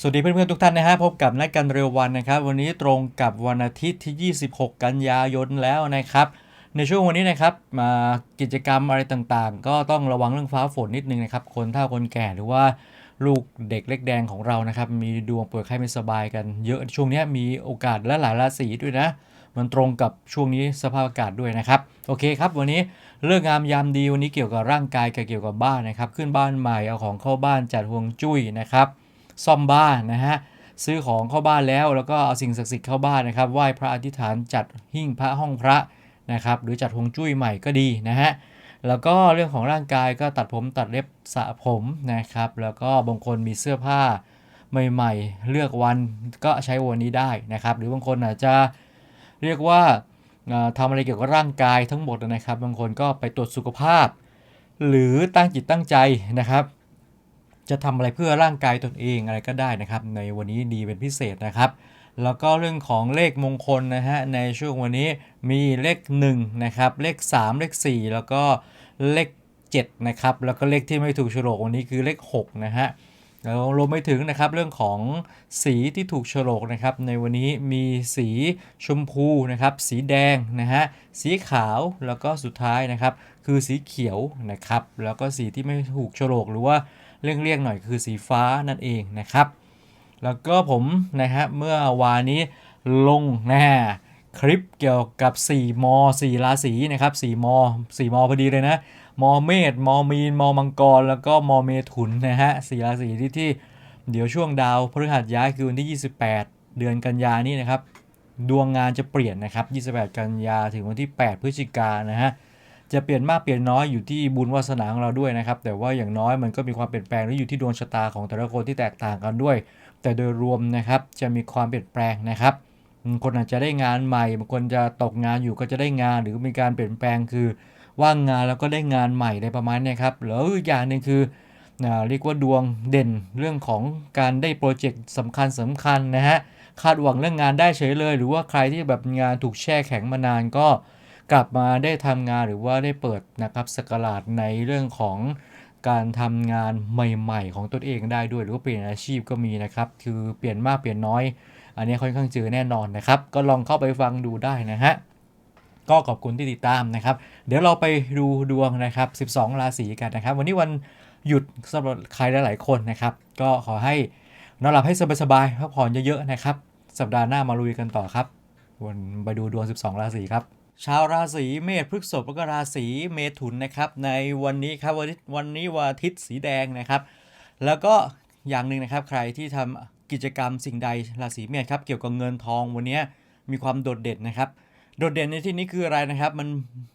สวัสดีเพื่อนๆทุกท่านนะฮะพบกับนักการเร็ววันนะครับ วันนี้ตรงกับวันอาทิตย์ที่ 26 กันยายนแล้วนะครับ ในช่วงวันนี้นะครับมากิจกรรมอะไรต่างๆ ก็ต้องระวังเรื่องฟ้าฝนนิดนึงนะครับ คนเฒ่าคนแก่หรือว่าลูกเด็กเล็กแดงของเรานะครับ มีดวงป่วยไข้ไม่สบายกันเยอะช่วงนี้มีโอกาสและหลายราศีด้วยนะ มันตรงกับช่วงนี้สภาพอากาศด้วยนะครับ โอเคครับ วันนี้เรื่องงามยามดีวันนี้เกี่ยวกับร่างกายกับเกี่ยวกับบ้านนะครับ ขึ้นบ้านใหม่เอาของเข้าบ้านจัดห่วงจุ้ยนะครับ ซ่อมบ้านนะฮะซื้อของเข้าบ้านแล้วแล้วก็เอาสิ่งศักดิ์สิทธิ์เข้าบ้านนะครับไหว้พระอธิษฐานจัดหิ้งพระห้องพระนะครับหรือจัดฮวงจุ้ยใหม่ก็ดีนะฮะแล้วก็เรื่องของร่างกายก็ตัดผมตัดเล็บสระผมนะครับแล้วก็บางคนมีเสื้อผ้าใหม่ๆ เลือกวันก็ใช้วันนี้ได้นะครับ หรือบางคนอาจจะเรียกว่าทำอะไรเกี่ยวกับร่างกายทั้งหมดนะครับ บางคนก็ไปตรวจสุขภาพ หรือตั้งจิตตั้งใจนะครับ จะทำอะไรเพื่อร่างกายตนเองอะไรก็ได้นะครับ ในวันนี้ดีเป็นพิเศษนะครับ แล้วก็เรื่องของเลขมงคลนะฮะในช่วงวันนี้มีเลข1นะครับเลข 3 เลข 4 แล้วก็เลข7นะครับแล้วก็เลขที่ไม่ถูกโฉลกวันนี้คือเลข6นะฮะแล้วรวมไปถึงนะครับเรื่องของสีที่ถูกโฉลกนะครับ ในวันนี้มีสีชมพูนะครับ สีแดงนะฮะสีขาวแล้วก็สุดท้ายนะครับ คือสีเขียวนะครับ แล้วก็สีที่ไม่ถูกโฉลกหรือว่า เลี่ยงๆหน่อยคือสีฟ้านั่นเองนะครับ แล้วก็ผมนะฮะเมื่อวานนี้ลงนะฮะคลิปเกี่ยวกับ 4 ม 4 ราศีนะครับ 4 ม 4 ม พอดีเลยนะ ม เมษ ม มีน ม มังกร แล้วก็ม เมถุนนะฮะ4ราศีที่ที่ เดี๋ยวช่วงดาวพฤหัสย้ายคือวันที่ 28 เดือนกันยานี้นะครับ ดวงงานจะเปลี่ยนนะครับ 28 กันยาถึงวันที่ 8 พฤศจิกายนนะฮะ จะเปลี่ยนมากเปลี่ยนน้อยอยู่ที่บุญวาสนาของเราด้วยนะครับ แต่ว่าอย่างน้อยมันก็มีความเปลี่ยนแปลงและอยู่ที่ดวงชะตาของแต่ละคนที่แตกต่างกันด้วย แต่โดยรวมนะครับจะมีความเปลี่ยนแปลงนะครับคนอาจจะได้งานใหม่บางคนจะตกงานอยู่ก็จะได้งานหรือมีการเปลี่ยนแปลงคือ ว่างงานแล้วก็ได้งานใหม่ในประมาณนี้ครับแล้วอีกอย่างหนึ่งคือเรียกว่าดวงเด่นเรื่องของการได้โปรเจกต์สำคัญสำคัญนะฮะคาดหวังเรื่องงานได้เฉยเลย หรือว่าใครที่แบบงานถูกแช่แข็งมานานก็ กลับมาได้ทำงานหรือว่าได้เปิดนะครับสกราดในเรื่องของการทำงานใหม่ๆ ของตนเองได้ด้วยหรือว่าเปลี่ยนอาชีพก็มีนะครับคือเปลี่ยนมากเปลี่ยนน้อย อันนี้ค่อนข้างเจอแน่นอนนะครับ ก็ลองเข้าไปฟังดูได้นะฮะก็ขอบคุณที่ติดตามนะครับ เดี๋ยวเราไปดูดวงนะครับ 12 ราศีกันนะครับ วันนี้วันหยุดสำหรับใครหลายๆคนนะครับ ก็ขอให้นอนหลับให้สบายๆพักผ่อนเยอะๆนะครับ สัปดาห์หน้ามาลุยกันต่อครับ วันไปดูดวง 12 ราศีครับ ชาวราศีเมษพฤษภแล้วก็ราศีเมถุนนะครับ ในวันนี้ครับวันนี้วันนี้วันอาทิตย์สีแดงนะครับ แล้วก็อย่างหนึ่งนะครับใครที่ทำกิจกรรมสิ่งใดราศีเมษครับเกี่ยวกับเงินทองวันนี้มีความโดดเด่นนะครับ โดดเด่นในที่นี้คืออะไรนะครับ มัน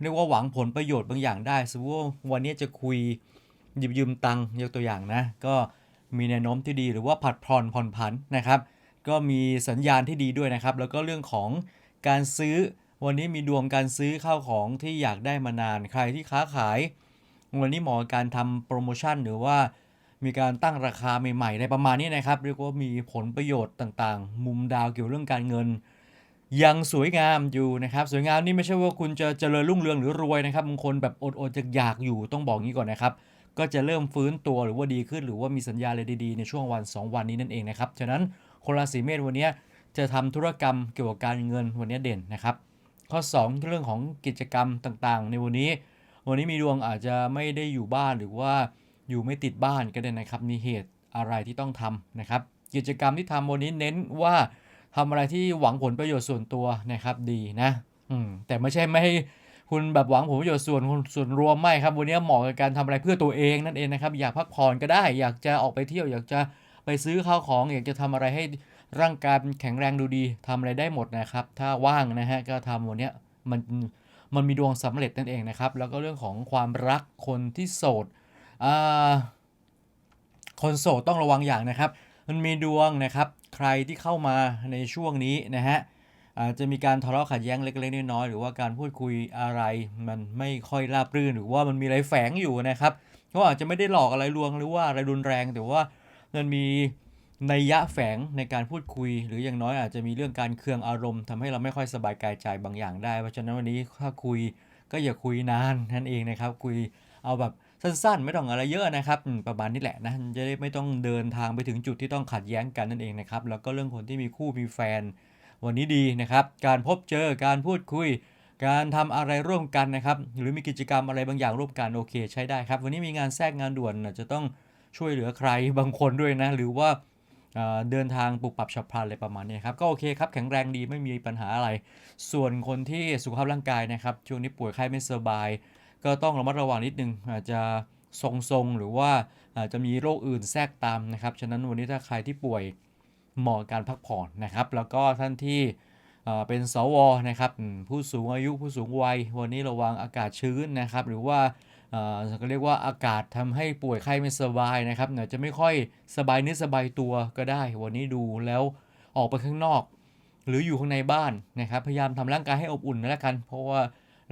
เรียกว่าหวังผลประโยชน์บางอย่างได้สมมติว่าวันนี้จะคุยหยิบยืมตังค์ยกตัวอย่างนะ ก็มีแนวโน้มที่ดีหรือว่าผัดผ่อนผ่อนผันนะครับ ก็มีสัญญาณที่ดีด้วยนะครับ แล้วก็เรื่องของการซื้อ วันนี้มีดวงการซื้อข้าวของที่อยากได้มานานใครที่ค้าขาย วันนี้เหมาะการทำโปรโมชั่นหรือว่ามีการตั้งราคาใหม่ๆในประมาณนี้นะครับ เรียกว่ามีผลประโยชน์ต่างๆ มุมดาวเกี่ยวเรื่องการเงิน ยังสวยงามอยู่นะครับ สวยงามนี่ไม่ใช่ว่าคุณจะเจริญรุ่งเรืองหรือรวยนะครับบางคนแบบอดๆจะอยากอยู่ต้องบอกงี้ก่อนนะครับ ก็จะเริ่มฟื้นตัวหรือว่าดีขึ้น หรือว่ามีสัญญาอะไรดีๆในช่วงวัน 2 วันนี้นั่นเองนะครับฉะนั้นคนราศีเมษวันนี้จะทำธุรกรรมเกี่ยวกับการเงินวันนี้เด่นนะครับ ข้อ 2 เรื่องของกิจกรรมต่างๆ ในวันนี้ วันนี้มีดวงอาจจะไม่ได้อยู่บ้านหรือว่าอยู่ไม่ติดบ้านก็ได้นะครับ มีเหตุอะไรที่ต้องทำนะครับ กิจกรรมที่ทำวันนี้เน้นว่าทำอะไรที่หวังผลประโยชน์ส่วนตัวนะครับดีนะอืมแต่ไม่ใช่ไม่ให้คุณแบบหวังผลประโยชน์ส่วนส่วนรวมไม่ครับ วันนี้เหมาะกับการทำอะไรเพื่อตัวเองนั่นเองนะครับ อยากพักผ่อนก็ได้ อยากจะออกไปเที่ยว อยากจะไปซื้อข้าวของ อยากจะทำอะไรให้ ร่างกายแข็งแรงดูดีทำอะไรได้หมดนะครับ ถ้าว่างนะฮะก็ทำวันนี้มันมันมีดวงสำเร็จนั่นเองนะครับ แล้วก็เรื่องของความรักคนที่โสดอ่าคนโสดต้องระวังอย่างนะครับ มันมีดวงนะครับ ใครที่เข้ามาในช่วงนี้นะฮะอาจจะมีการทะเลาะขัดแย้งเล็กๆน้อยๆหรือว่าการพูดคุยอะไร มันไม่ค่อยราบรื่นหรือว่ามันมีอะไรแฝงอยู่นะครับก็อาจจะไม่ได้หลอกอะไรลวงหรือว่าอะไรรุนแรงแต่ว่ามันมี นัยยะแฝงในการพูดคุย หรืออย่างน้อยอาจจะมีเรื่องการเคืองอารมณ์ทำให้เราไม่ค่อยสบายกายใจบางอย่างได้ เพราะฉะนั้นวันนี้ถ้าคุยก็อย่าคุยนานนั่นเองนะครับ คุยเอาแบบสั้นๆ ไม่ต้องอะไรเยอะนะครับประมาณนี้แหละนะจะได้ไม่ต้องเดินทางไปถึงจุดที่ต้องขัดแย้งกันนั่นเองนะครับแล้วก็เรื่องคนที่มีคู่มีแฟน วันนี้ดีนะครับ การพบเจอการพูดคุย การทำอะไรร่วมกันนะครับหรือมีกิจกรรมอะไรบางอย่างร่วมกันโอเค ใช้ได้ครับ วันนี้มีงานแทรกงานด่วนอาจจะต้องช่วยเหลือใครบางคนด้วยนะ หรือว่า เเดินทางปรับปรับฉับพลันอะไรประมาณนี้ครับก็โอเคครับแข็งแรงดีไม่มีปัญหาอะไร ส่วนคนที่สุขภาพร่างกายนะครับช่วงนี้ป่วยไข้ไม่สบาย ก็ต้องระมัดระวังนิดนึงอาจจะทรงๆหรือว่าอาจจะมีโรคอื่นแทรกตามนะครับฉะนั้นวันนี้ถ้าใครที่ป่วยเหมาะกับการพักผ่อนนะครับ แล้วก็ท่านที่เเป็นสวนะครับผู้สูงอายุผู้สูงวัย วันนี้ระวังอากาศชื้นนะครับ หรือว่า ก็เรียกว่าอากาศทำให้ป่วยไข้ไม่สบายนะครับอาจจะไม่ค่อยสบายเนื้อสบายตัวก็ได้ วันนี้ดูแล้วออกไปข้างนอก หรืออยู่ข้างในบ้านนะครับ พยายามทำร่างกายให้อบอุ่นแล้วกัน เพราะว่า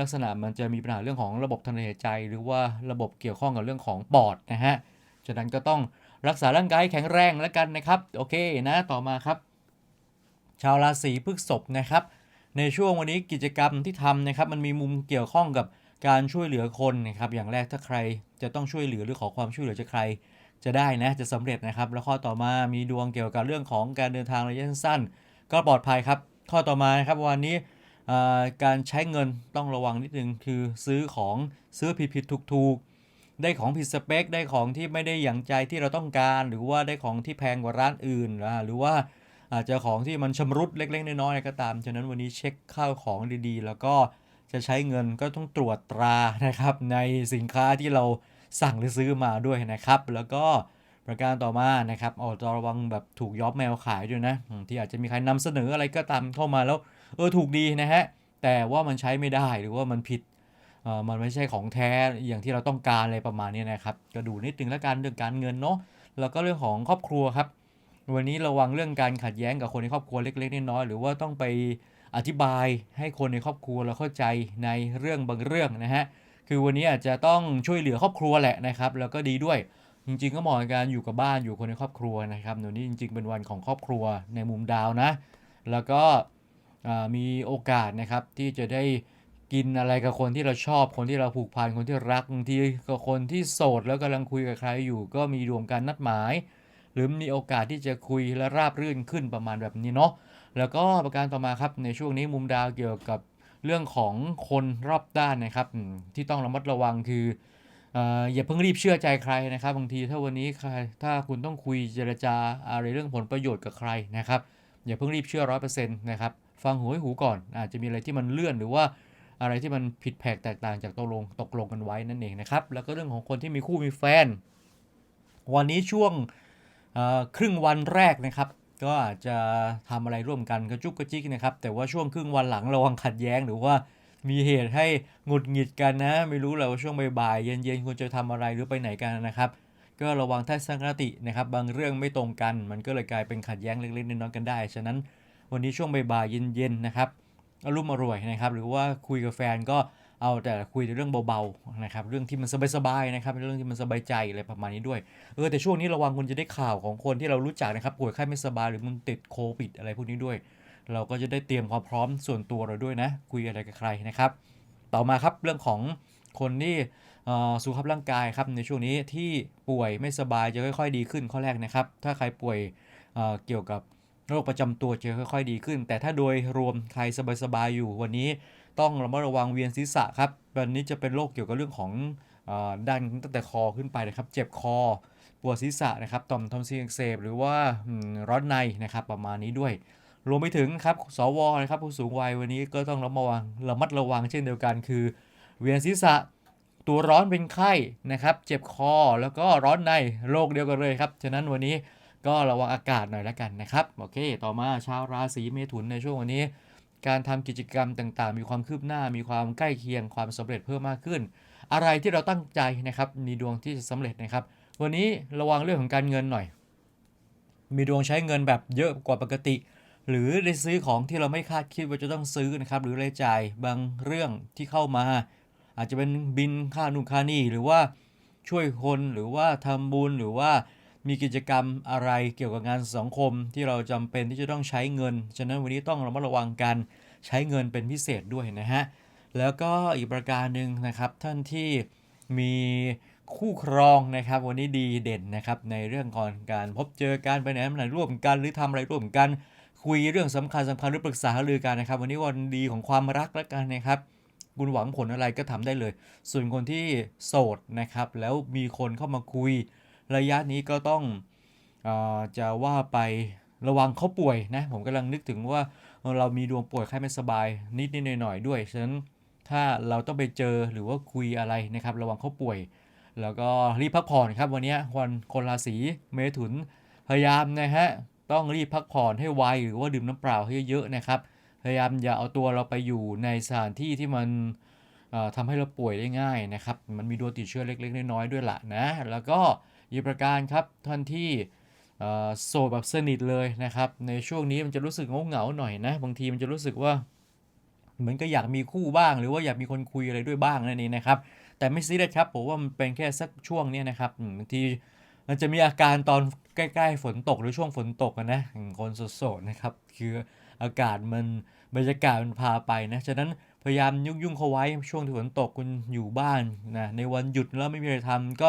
ลักษณะมันจะมีปัญหาเรื่องของระบบทางเดินหายใจ หรือว่าระบบเกี่ยวข้องกับเรื่องของปอดนะฮะฉะนั้นก็ต้องรักษาร่างกายให้แข็งแรงแล้วกันนะครับ โอเคนะต่อมาครับ ชาวราศีพฤษภนะครับ ในช่วงวันนี้กิจกรรมที่ทำนะครับ มันมีมุมเกี่ยวข้องกับ การช่วยเหลือคนนะครับอย่างแรกถ้าใครจะต้องช่วยเหลือหรือขอความช่วยเหลือจากใคร จะได้นะจะสำเร็จนะครับ แล้วข้อต่อมามีดวงเกี่ยวกับเรื่องของการเดินทางระยะสั้นก็ปลอดภัยครับ ข้อต่อมานะครับวันนี้การใช้เงินต้องระวังนิดนึงคือซื้อของซื้อผิดๆถูกๆได้ของผิดสเปค ได้ของที่ไม่ได้อย่างใจที่เราต้องการ หรือว่าได้ของที่แพงกว่าร้านอื่นหรือว่าอาจจะของที่มันชำรุดเล็กๆน้อยๆก็ตามฉะนั้นวันนี้เช็คข้าวของดีๆ แล้วก็ จะใช้เงินก็ต้องตรวจตรานะครับในสินค้าที่เราสั่งหรือซื้อมาด้วยนะครับ แล้วก็ประการต่อมานะครับออจะระวังแบบถูกย้อมแมวขายด้วยนะที่อาจจะมีใครนำเสนออะไรก็ตามเข้ามาแล้วเออถูกดีนะฮะแต่ว่ามันใช้ไม่ได้หรือว่ามันผิดเออมันไม่ใช่ของแท้อย่างที่เราต้องการอะไรประมาณนี้นะครับก็ดูนิดนึงแล้วกันเรื่องการเงินเนาะแล้วก็เรื่องของครอบครัวครับ วันนี้ระวังเรื่องการขัดแย้งกับคนในครอบครัวเล็กๆน้อยๆหรือว่าต้องไป อธิบายให้คนในครอบครัวเราเข้าใจในเรื่องบางเรื่องนะฮะคือวันนี้อาจจะต้องช่วยเหลือครอบครัวแหละนะครับ แล้วก็ดีด้วยจริงๆ ก็เหมาะกับการอยู่กับบ้านอยู่คนในครอบครัวนะครับเดี๋ยวนี้จริง ๆ เป็นวันของครอบครัวในมุมดาวนะ แล้วก็มีโอกาสนะครับที่จะได้กินอะไรกับคนที่เราชอบคนที่เราผูกพันคนที่รักบางทีกับคนที่โสดแล้วกำลังคุยกับใครอยู่ ก็มีรวมการนัดหมาย หรือมีโอกาสที่จะคุยและราบรื่นขึ้นประมาณแบบนี้เนาะ แล้วก็ประการต่อมาครับในช่วงนี้มุมดาวเกี่ยวกับเรื่องของคนรอบด้านนะครับที่ต้องระมัดระวังคืออย่าเพิ่งรีบเชื่อใจใครนะครับบางทีถ้าวันนี้ใครถ้าคุณต้องคุยเจรจาอะไรเรื่องผลประโยชน์กับใครนะครับอย่าเพิ่งรีบเชื่อร้อยเปอร์เซ็นต์นะครับฟังหูให้หูก่อนอาจจะมีอะไรที่มันเลื่อนหรือว่าอะไรที่มันผิดแผกแตกต่างจากตกลงตกลงกันไว้นั่นเองนะครับแล้วก็เรื่องของคนที่มีคู่มีแฟน วันนี้ช่วงครึ่งวันแรกนะครับ ก็อาจจะทำอะไรร่วมกันกระจุกกระจิกนะครับ แต่ว่าช่วงครึ่งวันหลังระวังขัดแย้งหรือว่ามีเหตุให้หงุดหงิดกันนะ ไม่รู้แหละว่าช่วงบ่ายๆเย็นๆควรจะทำอะไรหรือไปไหนกันนะครับ ก็ระวังทัศนคตินะครับ บางเรื่องไม่ตรงกัน มันก็เลยกลายเป็นขัดแย้งเล็กๆน้อยๆกันได้ ฉะนั้นวันนี้ช่วงบ่ายๆเย็นๆนะครับอารมณ์อร่วยนะครับ หรือว่าคุยกับแฟนก็ เอาแต่คุยเรื่องเบาๆนะครับเรื่องที่มันสบายๆนะครับเรื่องที่มันสบายใจอะไรประมาณนี้ด้วยเออแต่ช่วงนี้ระวังคุณจะได้ข่าวของคนที่เรารู้จักนะครับป่วยไข้ไม่สบายหรือมึงติดโควิด อะไรพวกนี้ด้วย เราก็จะได้เตรียมความพร้อมส่วนตัวเราด้วยนะ คุยอะไรกับใครนะครับ ต่อมาครับเรื่องของคนที่สุขภาพร่างกายครับในช่วงนี้ที่ป่วยไม่สบายจะค่อยๆ ดีขึ้นข้อแรกนะครับ ถ้าใครป่วยเเกี่ยวกับโรคประจำตัวจะค่อยๆ ดีขึ้น แต่ถ้าโดยรวมใครสบายๆอยู่วันนี้ ต้องระมัดระวังเวียนศีรษะครับวันนี้จะเป็นโรคเกี่ยวกับเรื่องของอด้านตั้งแต่คอขึ้นไปนะครับ เจ็บคอปวดศีรษะนะครับต่อมทอนซิลอักเสบหรือว่าร้อนในนะครับประมาณนี้ด้วย รวมไปถึงครับสวนะครับผู้สูงวัยวันนี้ก็ต้องระมัดระวังระมัดระวังเช่นเดียวกันคือ เวียนศีรษะตัวร้อนเป็นไข้นะครับ เจ็บคอแล้วก็ร้อนในโรคเดียวกันเลยครับ ฉะนั้นวันนี้ก็ระวังอากาศหน่อยละกันนะครับ โอเค ต่อมาชาวราศีเมถุนในช่วงวันนี้ การทำกิจกรรมต่างๆ มีความคืบหน้า มีความใกล้เคียงความสำเร็จเพิ่มมากขึ้น อะไรที่เราตั้งใจนะครับ มีดวงที่จะสำเร็จนะครับ วันนี้ระวังเรื่องของการเงินหน่อย มีดวงใช้เงินแบบเยอะกว่าปกติ หรือได้ซื้อของที่เราไม่คาดคิดว่าจะต้องซื้อนะครับ หรือรายจ่ายบางเรื่องที่เข้ามา อาจจะเป็นบินค่านู่นค่านี่หรือว่าช่วยคนหรือว่าทำบุญหรือว่า มีกิจกรรมอะไรเกี่ยวกับงานสังคมที่เราจำเป็นที่จะต้องใช้เงิน ฉะนั้นวันนี้ต้องระมัดระวังการใช้เงินเป็นพิเศษด้วยนะฮะ แล้วก็อีกประการหนึ่งนะครับท่านที่มีคู่ครองนะครับ วันนี้ดีเด่นนะครับในเรื่องของการพบเจอการไปไหนมาไหนร่วมกัน หรือทำอะไรร่วมกัน คุยเรื่องสำคัญสำคัญหรือปรึกษาหรือกันนะครับ วันนี้วันดีของความรักแล้วกันนะครับคุณหวังผลอะไรก็ทำได้เลย ส่วนคนที่โสดนะครับแล้วมีคนเข้ามาคุย ระยะนี้ก็ต้องออจะว่าไประวังเขาป่วยนะผมกำลังนึกถึงว่าเรามีดวงป่วยไข้ไม่สบายนิดนิดหน่อยหน่อยๆด้วยฉะนั้นถ้าเราต้องไปเจอหรือว่าคุยอะไรนะครับ ระวังเขาป่วย แล้วก็รีบพักผ่อนครับวันนี้วันคนราศีเมถุนพยายามนะฮะต้องรีบพักผ่อนให้ไวหรือว่าดื่มน้ำเปล่าให้เยอะนะครับ พยายามอย่าเอาตัวเราไปอยู่ในสถานที่ที่มันเอ่อทำให้เราป่วยได้ง่ายนะครับ มันมีดวงติดเชื้อเล็กๆน้อยๆด้วยละนะ แล้วก็ อีกประการครับท่านที่โสดแบบสนิทเลยนะครับ ในช่วงนี้มันจะรู้สึกเหงาหน่อยนะ บางทีมันจะรู้สึกว่า เหมือนก็อยากมีคู่บ้าง หรือว่าอยากมีคนคุยอะไรด้วยบ้างนั่นเองนะครับ แต่ไม่ซีเรียสครับผมว่ามันเป็นแค่สักช่วงนี้นะครับบางทีมันจะมีอาการตอนใกล้ๆฝนตกหรือช่วงฝนตกนะคนโสดๆนะครับ คืออากาศมันบรรยากาศมันพาไปนะฉะนั้นพยายามยุ่งๆเขาไว้ช่วงที่ฝนตกคุณอยู่บ้านนะในวันหยุดแล้วไม่มีอะไรทำก็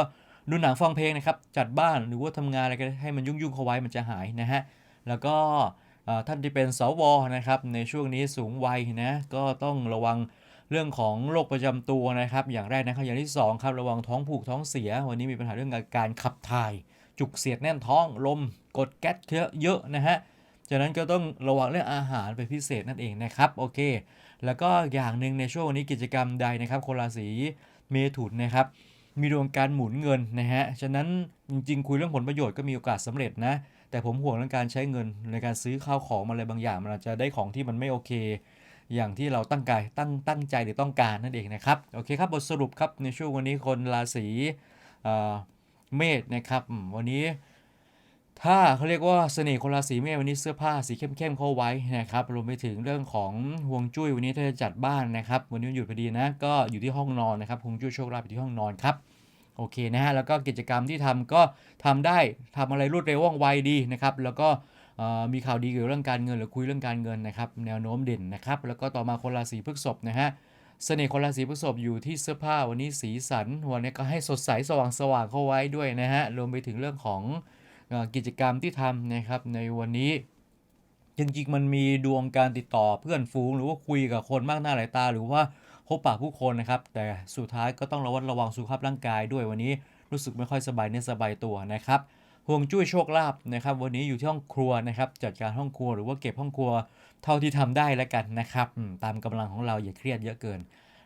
ดูหนังฟังเพลงนะครับ จัดบ้านหรือว่าทำงานอะไรก็ให้มันยุ่งๆเขาไว้มันจะหายนะฮะ แล้วก็ท่านที่เป็นสวนะครับในช่วงนี้สูงวัยนะก็ต้องระวังเรื่องของโรคประจำตัวนะครับ อย่างแรกนะครับอย่างที่สองครับระวังท้องผูกท้องเสีย วันนี้มีปัญหาเรื่องการขับถ่าย จุกเสียดแน่นท้องลมกดแก๊สเยอะเยอะนะฮะจากนั้นก็ต้องระวังเรื่องอาหารเป็นพิเศษนั่นเองนะครับโอเค แล้วก็อย่างหนึ่งในช่วงวันนี้กิจกรรมใดนะครับคนราศีเมถุนนะครับ มีดวงการหมุนเงินนะฮะ ฉะนั้นจริงๆ คุยเรื่องผลประโยชน์ก็มีโอกาสสำเร็จนะ แต่ผมห่วงเรื่องการใช้เงินในการซื้อข้าวของอะไรบางอย่าง มันอาจจะได้ของที่มันไม่โอเค อย่างที่เราตั้งใจตั้งตั้งใจหรือต้องการนั่นเองนะครับ โอเคครับบทสรุปครับในช่วงวันนี้คนราศีเมษนะครับวันนี้ ถ้าเขาเรียกว่าเสน่ห์คนราศีเมษวันนี้เสื้อผ้าสีเข้มๆเข้าไว้นะครับรวมไปถึงเรื่องของห่วงจุ้ยวันนี้ถ้าจะจัดบ้านนะครับ วันนี้วันหยุดพอดีนะก็อยู่ที่ห้องนอนนะครับห่วงจุ้ยโชคลาภอยู่ที่ห้องนอนครับโอเคนะฮะแล้วก็กิจกรรมที่ทำก็ทำได้ทำอะไรรวดเร็วว่องไวดีนะครับแล้วก็มีข่าวดีเกี่ยวกับเรื่องการเงินหรือคุยเรื่องการเงินนะครับแนวโน้มเด่นนะครับแล้วก็ต่อมาคนราศีพฤษภนะฮะเสน่ห์คนราศีพฤษภอยู่ที่เสื้อผ้าวันนี้สีสันวันนี้ก็ให้สดใสสว่างสว่างเข้าไว้ด้วยนะฮะรวมไปถึงเรื่องของ กิจกรรมที่ทำนะครับในวันนี้จริงๆมันมีดวงการติดต่อเพื่อนฝูง หรือว่าคุยกับคนมากหน้าหลายตา หรือว่าพบปะผู้คนนะครับ แต่สุดท้ายก็ต้องระวัดระวังสุขภาพร่างกายด้วยวันนี้รู้สึกไม่ค่อยสบายเนื้อสบายตัวนะครับห่วงจุ้ยโชคลาภนะครับวันนี้อยู่ที่ห้องครัวนะครับจัดการห้องครัวหรือว่าเก็บห้องครัวเท่าที่ทำได้แล้วกันนะครับตามกำลังของเราอย่าเครียดเยอะเกิน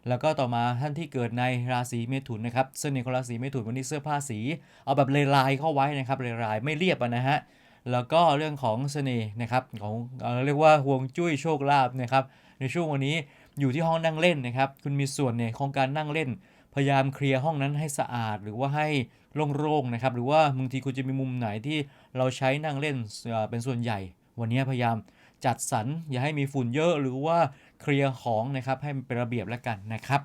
แล้วก็ต่อมาท่านที่เกิดในราศีเมถุนนะครับเสน่ห์ของราศีเมถุนวันนี้เสื้อผ้าสีเอาแบบเลายๆเข้าไว้นะครับเลายๆไม่เรียบนะฮะแล้วก็เรื่องของเสน่ห์นะครับของเรียกว่าห่วงจุ้ยโชคลาภนะครับในช่วงวันนี้อยู่ที่ห้องนั่งเล่นนะครับ คุณมีส่วนเนี่ยของการนั่งเล่น พยายามเคลียร์ห้องนั้นให้สะอาด หรือว่าให้โล่งๆนะครับ หรือว่าบางทีคุณจะมีมุมไหนที่เราใช้นั่งเล่นเป็นส่วนใหญ่ วันนี้พยายามจัดสรรอย่าให้มีฝุ่นเยอะหรือว่า เคลียร์ของนะครับให้มันเป็นระเบียบแล้วกันนะครับ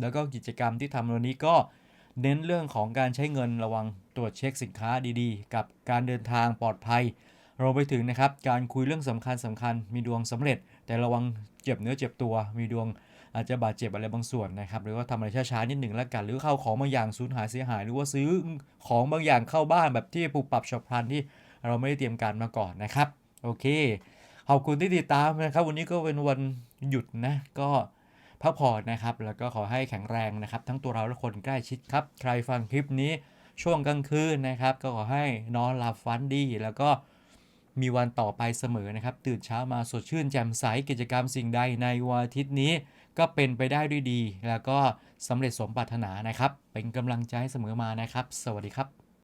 แล้วก็กิจกรรมที่ทำวันนี้ก็เน้นเรื่องของการใช้เงินระวังตรวจเช็คสินค้าดีๆ กับการเดินทางปลอดภัยรวมไปถึงนะครับการคุยเรื่องสำคัญสำคัญมีดวงสำเร็จ แต่ระวังเจ็บเนื้อเจ็บตัว มีดวงอาจจะบาดเจ็บอะไรบางส่วนนะครับหรือว่าทำอะไรช้าๆนิดหนึ่งแล้วกัน หรือเข้าของบางอย่างสูญหายเสียหาย หรือว่าซื้อของบางอย่างเข้าบ้านแบบที่ปรับปรับฉับพลันที่เราไม่ได้เตรียมการมาก่อนนะครับ โอเคขอบคุณที่ติดตามนะครับ วันนี้ก็เป็นวัน หยุดนะก็พักผ่อนนะครับ แล้วก็ขอให้แข็งแรงนะครับ ทั้งตัวเราและคนใกล้ชิดครับ ใครฟังคลิปนี้ช่วงกลางคืนนะครับ ก็ขอให้นอนหลับฝันดี แล้วก็มีวันต่อไปเสมอนะครับ ตื่นเช้ามาสดชื่นแจ่มใสกิจกรรมสิ่งใดในวันอาทิตย์นี้ ก็เป็นไปได้ด้วยดี แล้วก็สำเร็จสมปรารถนานะครับ เป็นกำลังใจให้เสมอมานะครับ สวัสดีครับ